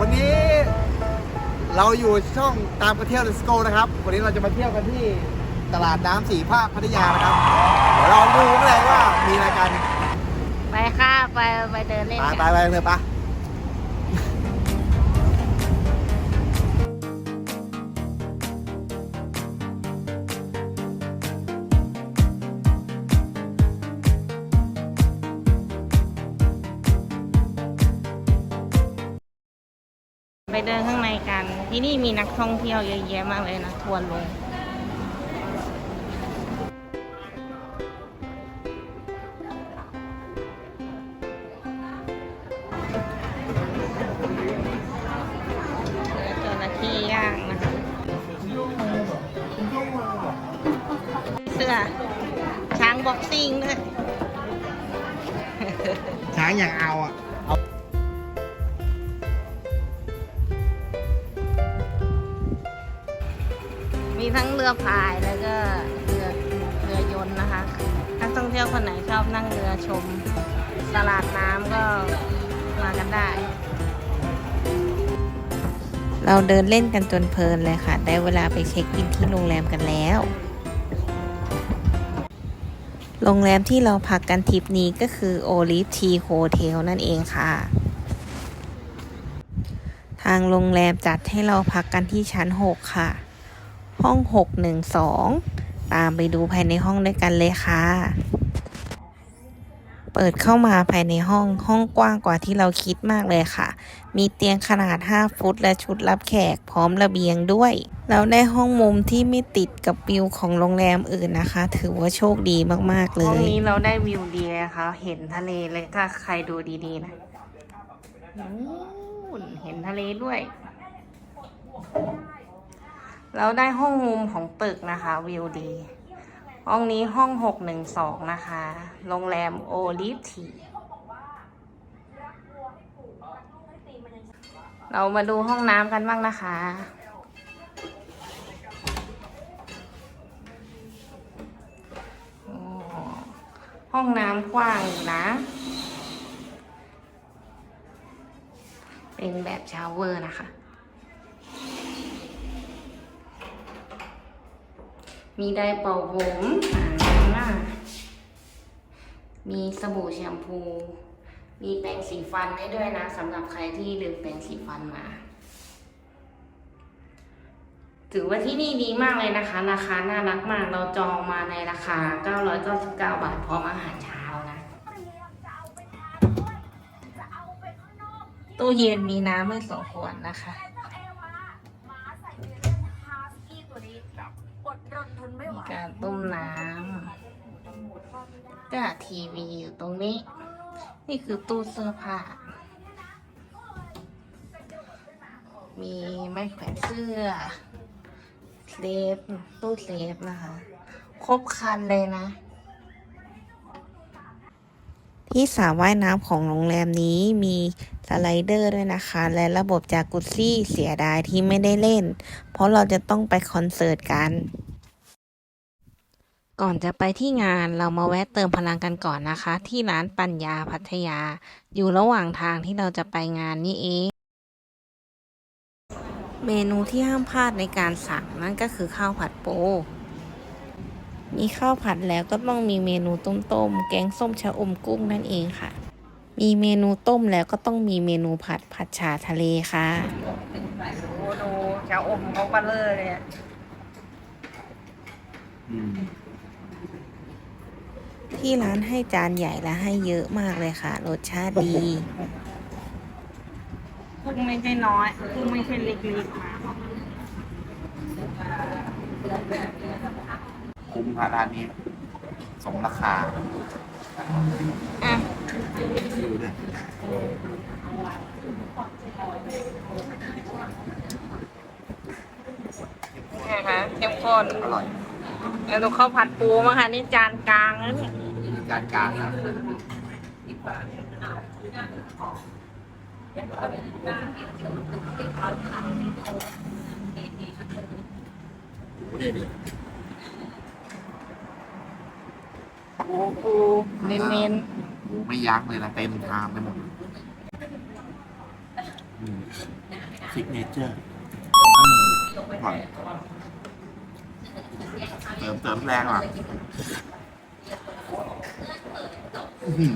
วันนี้เราอยู่ช่องตามกันเที่ยว Let's Go นะครับ วันนี้เราจะมาเที่ยวกันที่ตลาดน้ำสีภาคพัทยานะครับ เดี๋ยวเราดูกันเลยว่ามีอะไรกัน ไปค่ะ ไปไปเดินเล่นไปกัน ไปไปเลยปะ ไปเดินข้างในกัน ที่นี่มีนักท่องเที่ยวเยอะแยะมากเลยนะทัวร์ลง มีทั้งเรือพายแล้วก็เรือเรือยนต์นะคะนักท่องเที่ยวคนไหนชอบนั่งเรือชม ตลาดน้ำก็มากันได้ เราเดินเล่นกันจนเพลินเลยค่ะ ได้เวลาไปเช็คอินที่โรงแรมกันแล้ว โรงแรมที่เราพักกันทริปนี้ก็คือ Olive Tea Hotel นั่นเองค่ะทางโรงแรมจัดให้เราพักกันที่ชั้น 6 ค่ะ ห้อง 612 ตามไปดูภายในห้องด้วยกันเลยค่ะ เปิดเข้ามาภายในห้องห้องกว้างกว่าที่เราคิดมากเลยค่ะ มีเตียงขนาด 5 ฟุต และชุดรับแขกพร้อมระเบียงด้วยเราได้ห้องมุมที่ไม่ติดกับวิวของโรงแรมอื่นนะคะ ถือว่าโชคดีมากๆเลยห้องนี้เราได้วิวดีเลยค่ะเห็นทะเลเลยถ้าใครดูดีๆนะนู่นเห็นทะเลด้วย เราได้ห้องมุมของตึกนะคะ วิวดี ห้องนี้ห้องหกหนึ่งสองนะคะ โรงแรมโอลิฟทีเรามาดูห้องน้ำกันบ้างนะคะห้องน้ำกว้างอยู่นะ เป็นแบบชาวเวอร์นะคะ มีไดร์เป่าผมหน้า มีสบู่แชมพู มีแปรงสีฟันให้ด้วยนะสำหรับใครที่ลืมแปรงสีฟันมา ถือว่าที่นี่ดีมากเลยนะคะ ราคาน่ารักมาก เราจองมาในราคา 999 บาทพร้อมอาหารเช้านะ ตู้เย็นมีน้ำให้สองขวดนะคะ การต้มน้ำก็ทีวีอยู่ตรงนี้ นี่คือตู้เสื้อผ้า มีไม้แขวนเสื้อเซฟตู้เซฟนะคะ ครบครันเลยนะ ที่สระว่ายน้ำของโรงแรมนี้มีสไลเดอร์ด้วยนะคะ และระบบจากุซี่เสียดายที่ไม่ได้เล่น เพราะเราจะต้องไปคอนเสิร์ตกัน ก่อนจะไปที่งานเรามาแวะเติมพลังกันก่อนนะคะ ที่ร้านปัญญาพัทยา อยู่ระหว่างทางที่เราจะไปงานนี่เอง เมนูที่ห้ามพลาดในการสั่งนั่นก็คือข้าวผัดปูมีข้าวผัดแล้วก็ต้องมีเมนูต้มๆ แกงส้มชะอมกุ้งนั่นเองค่ะ มีเมนูต้มแล้วก็ต้องมีเมนูผัดผัดฉาทะเลค่ะโอ้ดูชะอมเขาปลาเลอเลยอะ ที่ร้านให้จานใหญ่และให้เยอะมากเลยค่ะ รสชาติดีกุ้งไม่ใช่น้อยกุ้งไม่ใช่เล็กๆมาคุ้มค่ะร้านนี้ สมราคาอะดูด้วยไงคะเข้มข้นอร่อยแล้วดูข้าวผัดปูมั้งคะนี่จานกลางแล้วเนี่ย มีจานกลางนะปูปูเน้นหมูไม่ยั้งเลยนะเต็มชามไปหมดซิกเนเจอร์หอยเติมเติมแรงหืออืม อืม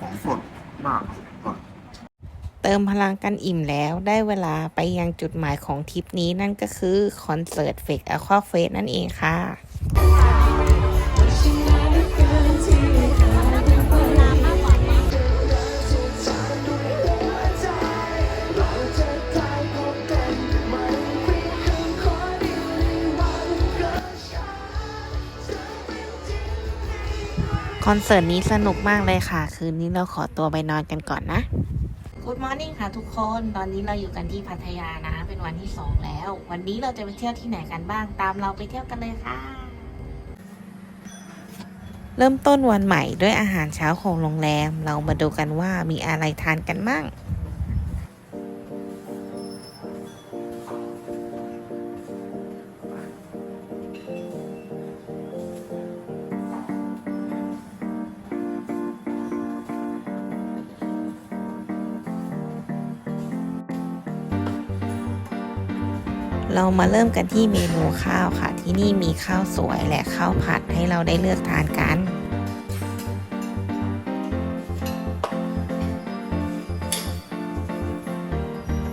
ของสดมากเติมพลังกันอิ่มแล้วได้เวลาไปยังจุดหมายของทริปนี้นั่นก็คือ คอนเสิร์ตเฟกอะควาเฟสนั่นเองค่ะ คอนเสิร์ตนี้สนุกมากเลยค่ะ คืนนี้เราขอตัวไปนอนกันก่อนนะ Good morning ค่ะทุกคน ตอนนี้เราอยู่กันที่พัทยานะ เป็นวันที่สองแล้ว วันนี้เราจะไปเที่ยวที่ไหนกันบ้าง ตามเราไปเที่ยวกันเลยค่ะ เริ่มต้นวันใหม่ด้วยอาหารเช้าของโรงแรม เรามาดูกันว่ามีอะไรทานกันบ้าง มาเริ่มกันที่เมนูข้าวค่ะ ที่นี่มีข้าวสวยและข้าวผัดให้เราได้เลือกทานกัน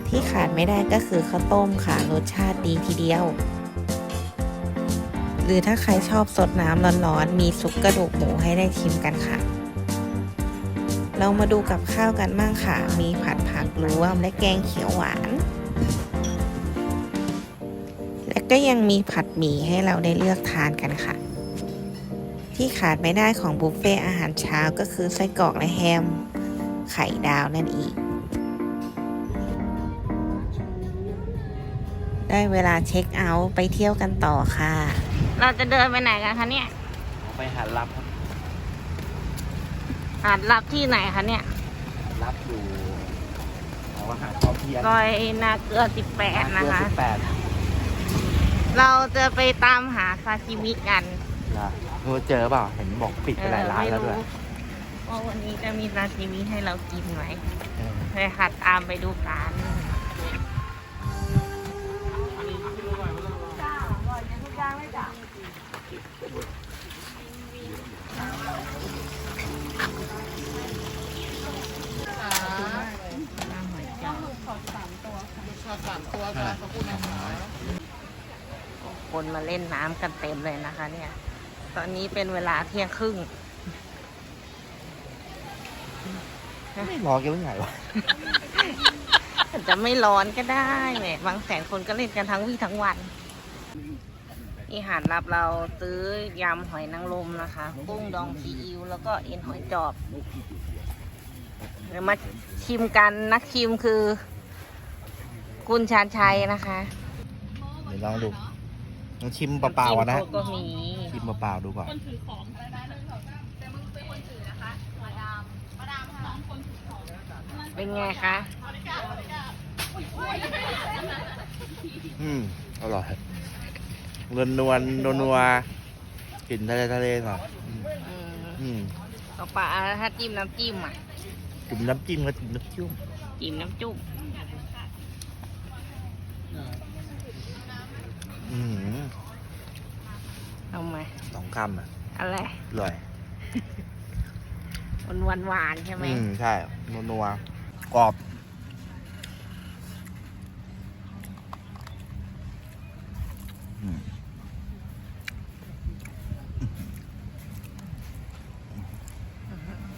ที่ขาดไม่ได้ก็คือข้าวต้มค่ะรสชาติดีทีเดียว หรือถ้าใครชอบสดน้ำร้อนๆ มีซุปกระดูกหมูให้ได้ชิมกันค่ะ เรามาดูกับข้าวกันบ้างค่ะ มีผัดผักรวมและแกงเขียวหวาน และก็ยังมีผัดหมี่ให้เราได้เลือกทานกันค่ะ ที่ขาดไม่ได้ของบุฟเฟ่อาหารเช้าก็คือไส้กรอกและแฮม ไข่ดาวนั่นอีก ได้เวลาเช็คเอาท์ไปเที่ยวกันต่อค่ะ เราจะเดินไปไหนกันคะเนี่ย ไปหารับครับหาดรับที่ไหนคะเนี่ยรับอยู่เอาอาหารพอเพียงซอยนาเกลือ 18 นะคะ สิบแปด เราจะไปตามหาซาชิมิกันนะเออเจอเปล่าเห็นบอกปิดไปหลายร้านแล้วด้วยเออไม่รู้ว่าวันนี้จะมีซาชิมิให้เรากินไหมเออไปหัดตามไปดูกันคน มาเล่นน้ำกันเต็มเลยนะคะ เนี่ย ตอนนี้เป็นเวลาเที่ยงครึ่งไม่รอแกไม่ไหนวะอาจจะไม่ร้อนก็ได้แหมบางแสนคนก็เล่นกันทั้งวี่ทั้งวันอาหารรับเราซื้อยำหอยนางรมนะคะกุ้งดองซีอิ๊วแล้วก็เอ็นหอยจอบเดี๋ยวมาชิมกันนักชิมคือ คุณชาญชัยนะคะ เดี๋ยวลองดูลอง ชิมเปล่าๆก่อนนะจิ้มโคก็มีชิมเปล่าๆดูก่อนเป็นไงคะ อืม อร่อยนวลนวลนัวนัวๆกลิ่นทะเลทะเลหน่อยอืมอืมอืมเอาปลาถ้าจิ้มน้ำจิ้มอะ จุ่มน้ำจิ้มก็จุ่มน้ำจิ้มจิ้มน้ำจุ่มอืม เอาไหมสองคำอะอะไรอร่อยมันหวานหวานๆใช่ไหมอืมใช่นัวนัวๆกรอบอืม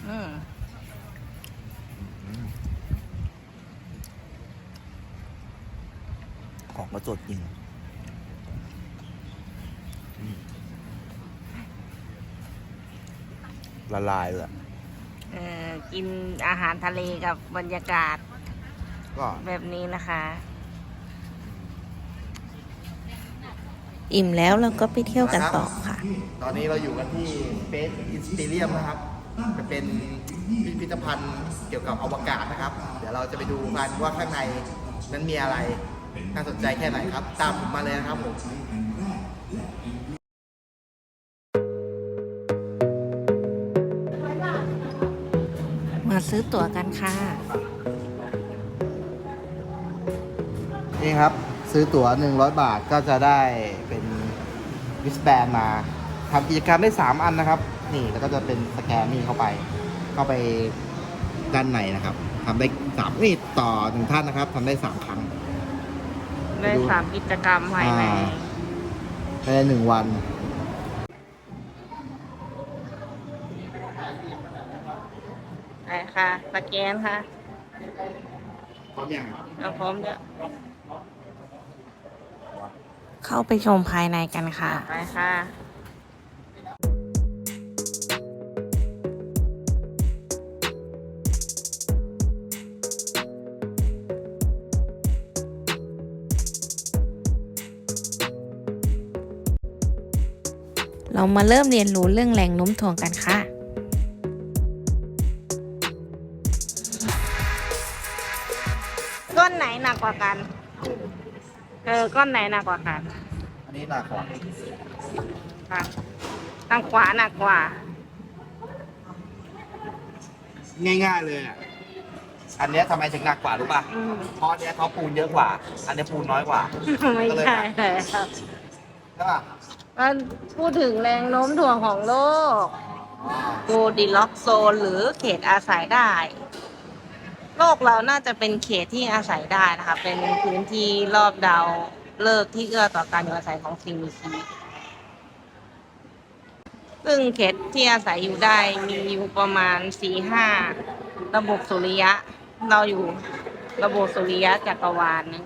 อืมของกระสดจริงอืม ละลายเลยอะเออกินอาหารทะเลกับบรรยากาศก็แบบนี้นะคะ อิ่มแล้วเราก็ไปเที่ยวกันต่อค่ะ ตอนนี้เราอยู่กันที่ Space Inspirium นะครับ จะเป็นพิพิธภัณฑ์เกี่ยวกับอวกาศนะครับ เดี๋ยวเราจะไปดูกันว่าข้างในนั้นมีอะไร น่าสนใจแค่ไหนครับ ตามผมมาเลยนะครับผม ซื้อตั๋วกันค่ะ นี่ครับ ซื้อตั๋ว 100 บาทก็จะได้เป็นวิสแบนมาทำกิจกรรมได้ 3 อันนะครับ นี่แล้วก็จะเป็นสแกนนี่เข้าไป เข้าไปด้านในนะครับทำได้สามนี่ต่อหนึ่งท่านนะครับทำได้สามครั้ง ได้สามกิจกรรมภายในอ่าภายในหนึ่งวัน ไป ค่ะสแกนค่ะพร้อมยังเราพร้อมแล้วเข้าไปชมภายในกันค่ะ ไปค่ะ เรามาเริ่มเรียนรู้เรื่องแรงโน้มถ่วงกันค่ะ ก้อนไหนหนักกว่ากัน เออก้อนไหนหนักกว่ากัน อันนี้หนักกว่าค่ะทางขวาหนักกว่า ง่าย ๆ เลยอะ อันเนี้ยทำไมถึงหนักกว่ารู้ป่ะ อืม เพราะอันเนี้ยเขาปูนเยอะกว่า อันเนี้ยปูนน้อยกว่า ไม่ใช่เลยครับใช่ป่ะมันพูดถึงแรงโน้มถ่วงของโลกโกดิล็อกโซนหรือเขตอาศัยได้ โลกเราน่าจะเป็นเขตที่อาศัยได้นะคะเป็นพื้นที่รอบดาวเลิกษ์ที่เอื้อต่อการอยู่อาศัยของสิ่งมีชีวิต ซึ่งเขตที่อาศัยอยู่ได้มีอยู่ประมาณสี่ห้าระบบสุริยะ เราอยู่ระบบสุริยะจักรวาลนึง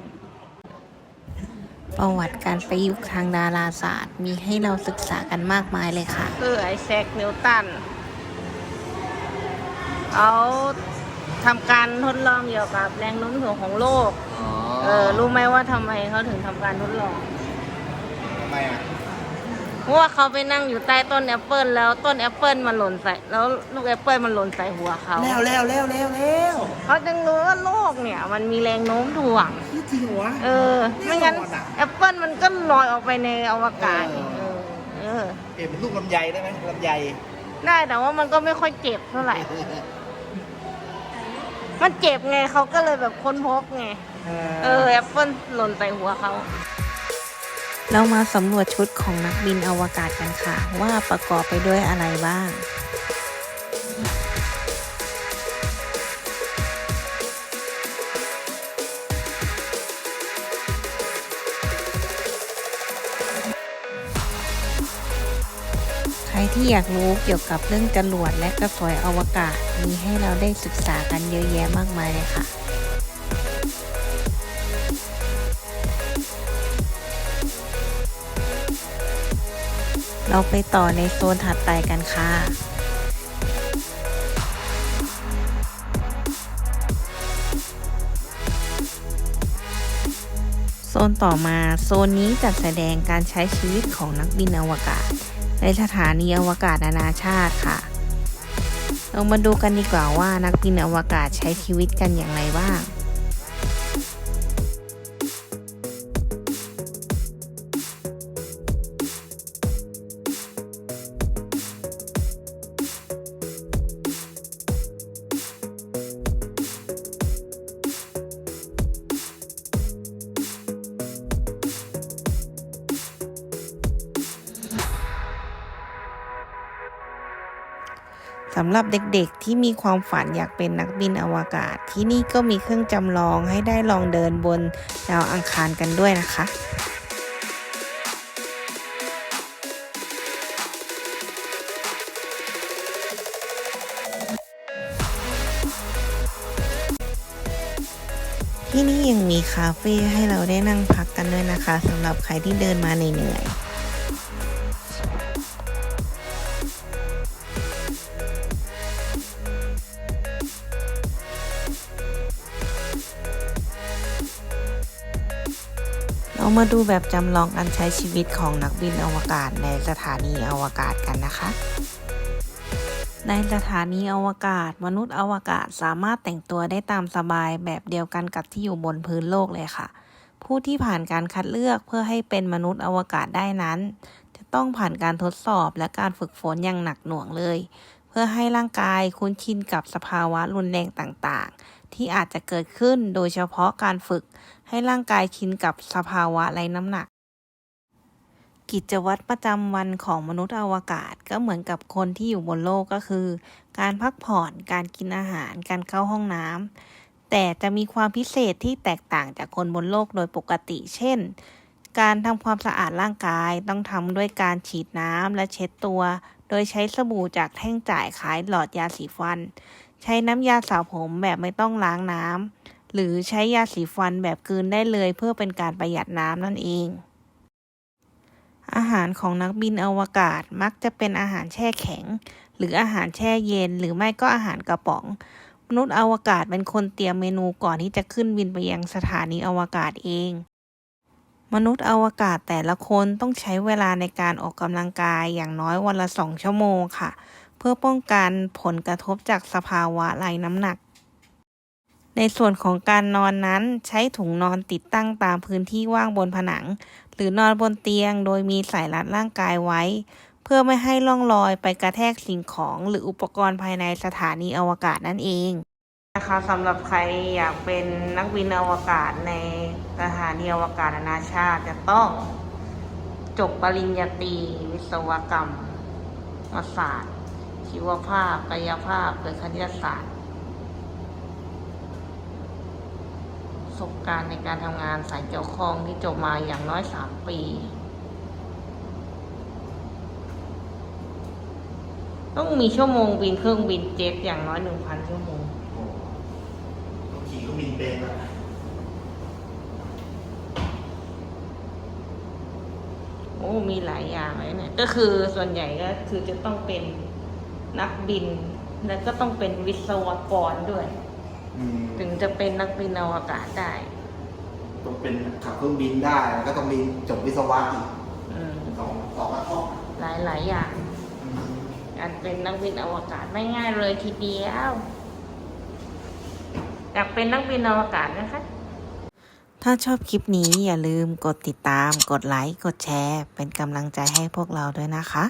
ประวัติการประยุกต์ทางดาราศาสตร์ มีให้เราศึกษากันมากมายเลยค่ะ คือไอแซคนิวตันเขา ทำการทดลองเกี่ยวกับแรงโน้มถ่วงของโลกเออรู้ไหมว่าทำไมเขาถึงทำการทดลอง ทำไมอะเพราะว่าเขาไปนั่งอยู่ใต้ต้นแอปเปิลแล้วต้นแอปเปิลมันหล่นใส่แล้วลูกแอปเปิลมันหล่นใส่หัวเขาแล้วแล้วแล้วแล้วแล้วเขาจึงรู้ว่าโลกเนี่ยมันมีแรงโน้มถ่วง นี่จริงเหรอวะ เออ ไม่งั้นแน่นอนอะแอปเปิลมันก็ลอยออกไปในอวกาศเออ เออเออ เปลี่ยนเป็นลูกลำไยได้ไหมลำไยได้แต่ว่ามันก็ไม่ค่อยเจ็บเท่าไหร่ มันเจ็บไงเขาก็เลยแบบค้นพบไง เออแอปเปิลหล่นใส่หัวเขาเรามาสำรวจชุดของนักบินอวกาศกันค่ะ ว่าประกอบไปด้วยอะไรบ้าง ที่อยากรู้เกี่ยวกับเรื่องจรวดและกระสวยอวกาศ มีให้เราได้ศึกษากันเยอะแยะมากมายเลยค่ะเราไปต่อในโซนถัดไปกันค่ะ โซนต่อมาโซนนี้จัดแสดงการใช้ชีวิตของนักบินอวกาศ ในสถานีอวกาศนานาชาติค่ะเรามาดูกันดีกว่าว่านักบินอวกาศใช้ชีวิตกันอย่างไรบ้างำหรับเด็กๆที่มีความฝันอยากเป็นนักบินอวกาศ ที่นี่ก็มีเครื่องจำลองให้ได้ลองเดินบนดาวอังคารกันด้วยนะคะที่นี่ยังมีคาเฟ่ให้เราได้นั่งพักกันด้วยนะคะสำหรับใครที่เดินมาเหนื่อยๆ มาดูแบบจำลองการใช้ชีวิตของนักบินอวกาศในสถานีอวกาศกันนะคะ ในสถานีอวกาศ มนุษย์อวกาศสามารถแต่งตัวได้ตามสบายแบบเดียวกันกับที่อยู่บนพื้นโลกเลยค่ะ ผู้ที่ผ่านการคัดเลือกเพื่อให้เป็นมนุษย์อวกาศได้นั้น จะต้องผ่านการทดสอบและการฝึกฝนอย่างหนักหน่วงเลย เพื่อให้ร่างกายคุ้นชินกับสภาวะรุนแรงต่างๆ ที่อาจจะเกิดขึ้นโดยเฉพาะการฝึก ให้ร่างกายชินกับสภาวะไร้น้ำหนัก กิจวัตรประจำวันของมนุษย์อวกาศก็เหมือนกับคนที่อยู่บนโลกก็คือ การพักผ่อน การกินอาหาร การเข้าห้องน้ำ แต่จะมีความพิเศษที่แตกต่างจากคนบนโลกโดยปกติ เช่น การทำความสะอาดร่างกายต้องทำด้วยการฉีดน้ำและเช็ดตัว โดยใช้สบู่จากแท่งจ่ายคล้ายหลอดยาสีฟัน ใช้น้ำยาสระผมแบบไม่ต้องล้างน้ำ หรือใช้ยาสีฟันแบบกลืนได้เลยเพื่อเป็นการประหยัดน้ำนั่นเอง อาหารของนักบินอวกาศมักจะเป็นอาหารแช่แข็ง หรืออาหารแช่เย็น หรือไม่ก็อาหารกระป๋อง มนุษย์อวกาศเป็นคนเตรียมเมนูก่อนที่จะขึ้นบินไปยังสถานีอวกาศเอง มนุษย์อวกาศแต่ละคนต้องใช้เวลาในการออกกำลังกายอย่างน้อยวันละสองชั่วโมงค่ะ เพื่อป้องกันผลกระทบจากสภาวะไร้น้ำหนัก ในส่วนของการนอนนั้นใช้ถุงนอนติดตั้งตามพื้นที่ว่างบนผนัง หรือนอนบนเตียงโดยมีสายรัดร่างกายไว้ เพื่อไม่ให้ล่องลอยไปกระแทกสิ่งของหรืออุปกรณ์ภายในสถานีอวกาศนั่นเองนะคะสำหรับใครอยากเป็นนักบินอวกาศในสถานีอวกาศนานาชาติจะต้องจบปริญญาตรีวิศวกรรมศาสตร์ ชีวภาพกายภาพหรือคณิตศาสตร์ ประสบการณ์ในการทำงานสายเกี่ยวข้องที่จบมาอย่างน้อยสามปี ต้องมีชั่วโมงบินเครื่องบินเจ็ตอย่างน้อยหนึ่งพันชั่วโมงโอ้ต้องขี่เครื่องบินเป็นอะโอ้มีหลายอย่างเลยเนี่ย ก็คือส่วนใหญ่ก็คือจะต้องเป็นนักบิน แล้วก็ต้องเป็นวิศวกรด้วยอืม ถึงจะเป็นนักบินอวกาศได้ต้องเป็นขับเครื่องบินได้แล้วก็ต้องมีจบวิศวะอีกอืมสองสองกระทบหลายหลายๆอย่างการเป็นนักบินอวกาศไม่ง่ายเลยทีเดียวอยากเป็นนักบินอวกาศนะคะ ถ้าชอบคลิปนี้อย่าลืมกดติดตาม กดไลค์ กดแชร์ เป็นกำลังใจให้พวกเราด้วยนะคะ